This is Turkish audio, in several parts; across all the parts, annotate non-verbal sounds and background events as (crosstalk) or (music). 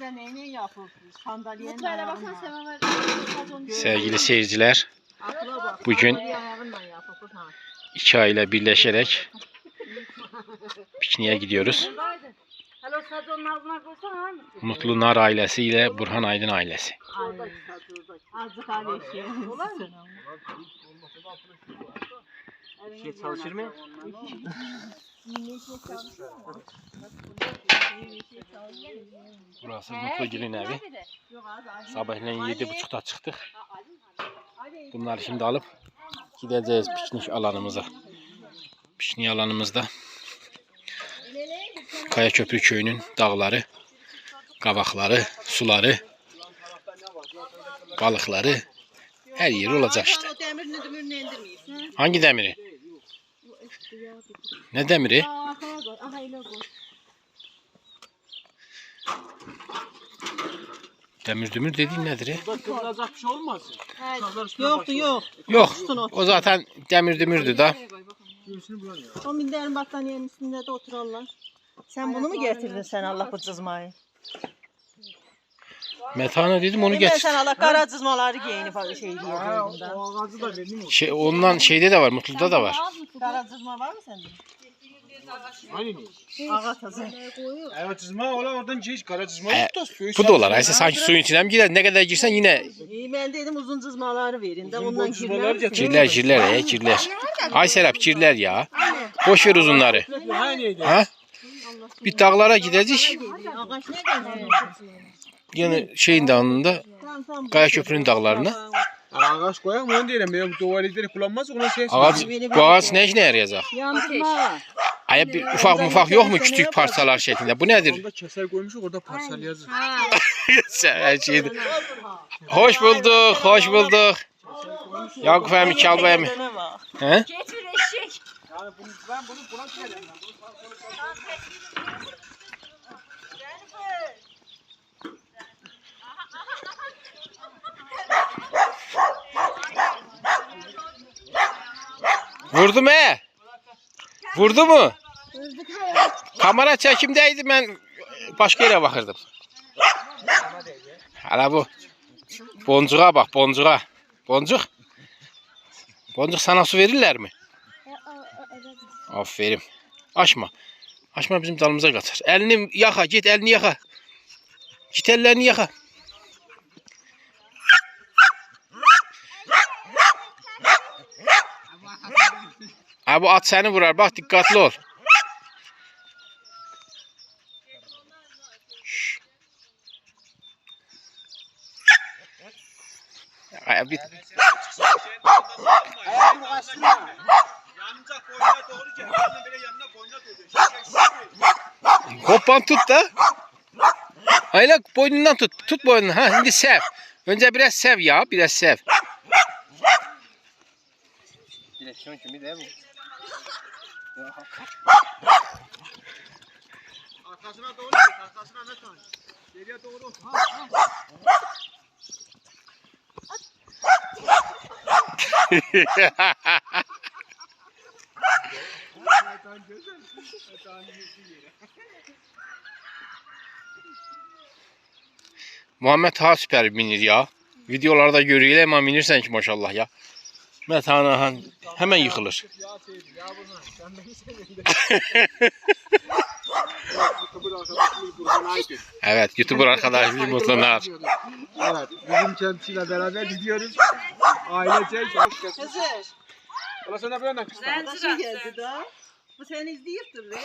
Evde neyle yapıp sandalyenin Mutfağına baksan ayağına. Semaver sazon Sevgili seyirciler. Bugün- iki aile birleşerek pikniğe gidiyoruz. Mutlu Nar ailesi ile Burhan Aydın ailesi. Azıcık mu? Şey çalışır mı? Burası Mutlu Gül'ün evi. Sabahleyin yedi buçukta çıktık. Bunları şimdi alıp gideceğiz piknik alanımıza. Piknik alanımızda Kayaköprü köyünün dağları, kavakları, suları, balıkları her yeri olacak işte. O demirini Ne demiri? Aha ile koy. Demir dümür dediğin nedir? ya? Burada kırılacak bir şey olmasın. Üstüne Yoktu yok. Yok. O zaten demir dümürdü da. Göğsünü bulan ya. O minderin battaniyenin üstünde de oturarlar. Sen bunu mu getirdin sen Allah bu cızmayı? Metana dedim onu getir. sen Allah kara cızmaları giyinip şey ağacı da benim o. Şey, ondan şeyde de var, Mutlu'da da var. Kara cızma var mı sende? Ağa tazı. Evet ola oradan şey kara E, Bu da olar. Ayse sanki suyun içine mi girer? Ne kadar girsen yine İyi ben dedim uzun cızmaları verin de ondan cızmaları girler getir. misin? cirler cirler ya. Ay Serap cirler ya. Boş ver uzunları. Ha? Bir dağlara gideceğiz. Ağaç ne? Yani şeyin dağında tamam. Kayaköprü'nün dağlarına. Ağaç koyak mı onu diyelim. Benim bu tuvaletleri kullanmaz ona şey Ağaç, bu ağaç ne işine yarayacak? Yandırma. Ay bir ufak mufak yok mu küçük parçalar şeklinde? Bu nedir? Onda keser koymuşuk orada parsel yazır. (laughs) Her şeydi. Hoş bulduk, hoş bulduk. Yakup emmi, Kalba emmi. Ne var? He? Getir eşek. Yani bunu, ben bunu buna söylerim. Vurdu mu? Vurdu mu? Kamera çekimdeydi ben başka yere bakırdım. Hala bu. Boncuğa bak boncuğa. Boncuk. Boncuk sana su verirler mi? Aferin. Açma. Açma bizim dalımıza kaçar. Elini yaka git elini yaka. Git ellerini yaka. Ha bu at seni vurar. Bak dikkatli ol. Boynuna doğru. Koppan tut da. Hayla boynundan tut. Tut boynunu. Ha şimdi sev. Önce biraz sev ya. Biraz sev. Direksiyon kimi değil mi? Arkasına doğru git. Arkasına ne tanış? Geriye doğru. Ha, ha. Haytan güzel. Haytan yüzü yere. Muhammed ha süper binir ya. Videolarda görüyor ama binirsen ki maşallah ya. Metana han- hemen yıkılır. Sen. Evet YouTuber arkadaş mutlular. Evet, bizim kendisiyle beraber gidiyoruz. Ailece. Kızır. Ola sana böyle nakış. Arkadaşın geldi da. Bu seni izleyiptir be.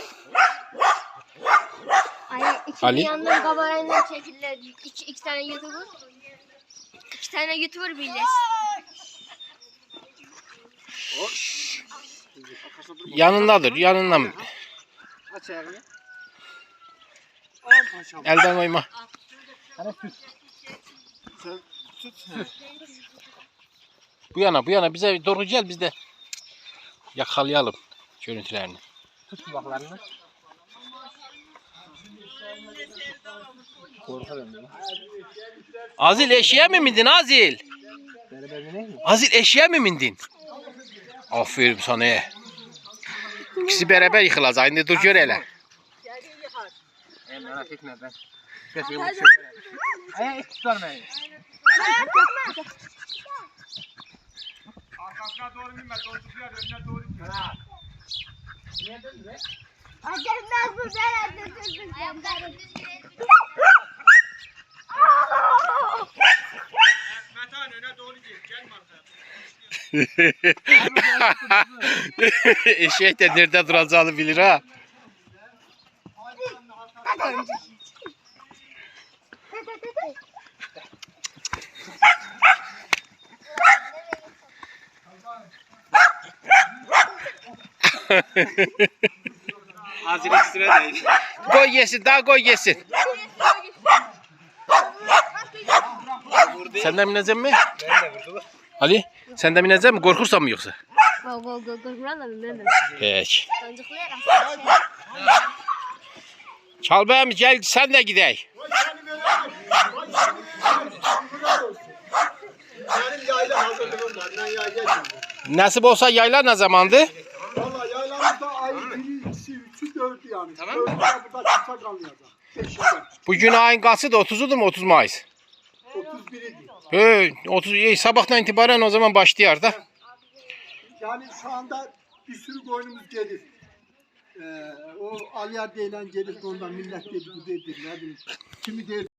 Ay iki Ali? yandan kamerayla çekildi. İki, iki tane YouTuber. İki tane YouTuber birleşti. Yanındadır yanında mı? Aç ayağını. Elden koyma. Hani tut. Sen tut. Bu yana bu yana bize doğru gel biz de yakalayalım görüntülerini. Tut kulaklarını. Azil eşeğe mi bindin Azil? Beraber ne mi? Azil eşeğe mi bindin? Aferin sana. İkisi beraber yıkılacak. Şimdi dur gör. Sen merak etme ben. Sesimi çökerim. Ay tutar beni. Arkasına doğru binme. Donduruyor önüne doğru gidiyor. Ha. Acemden bu nerede tutacağım? (laughs) Eşek de nerede duracağını bilir ha. Azıcık sıra değil. Koy yesin daha koy yesin. Sen de binecek mi? Ben de vurdu. Ali sen de binecek mi? Korkursan mı yoksa? Go go go. Peki. Çal gel sen de şimdi. Nasip olsa yayla ne zamandı? Valla yaylamızda ay birincisi, üçü, dördü yani. Tamam. Dördüde burada kimse kalmayacak. Beşinde. Bugün ayın kaçı da 30'udur mu 30 Mayıs? 31'i. He, 30 iyi, sabahtan itibaren o zaman başlıyor da. Yani şu anda bir sürü koyunumuz gelir. Ee, o Aliyar denilen gelir ondan millet dedi dedi bileyim. Kimi der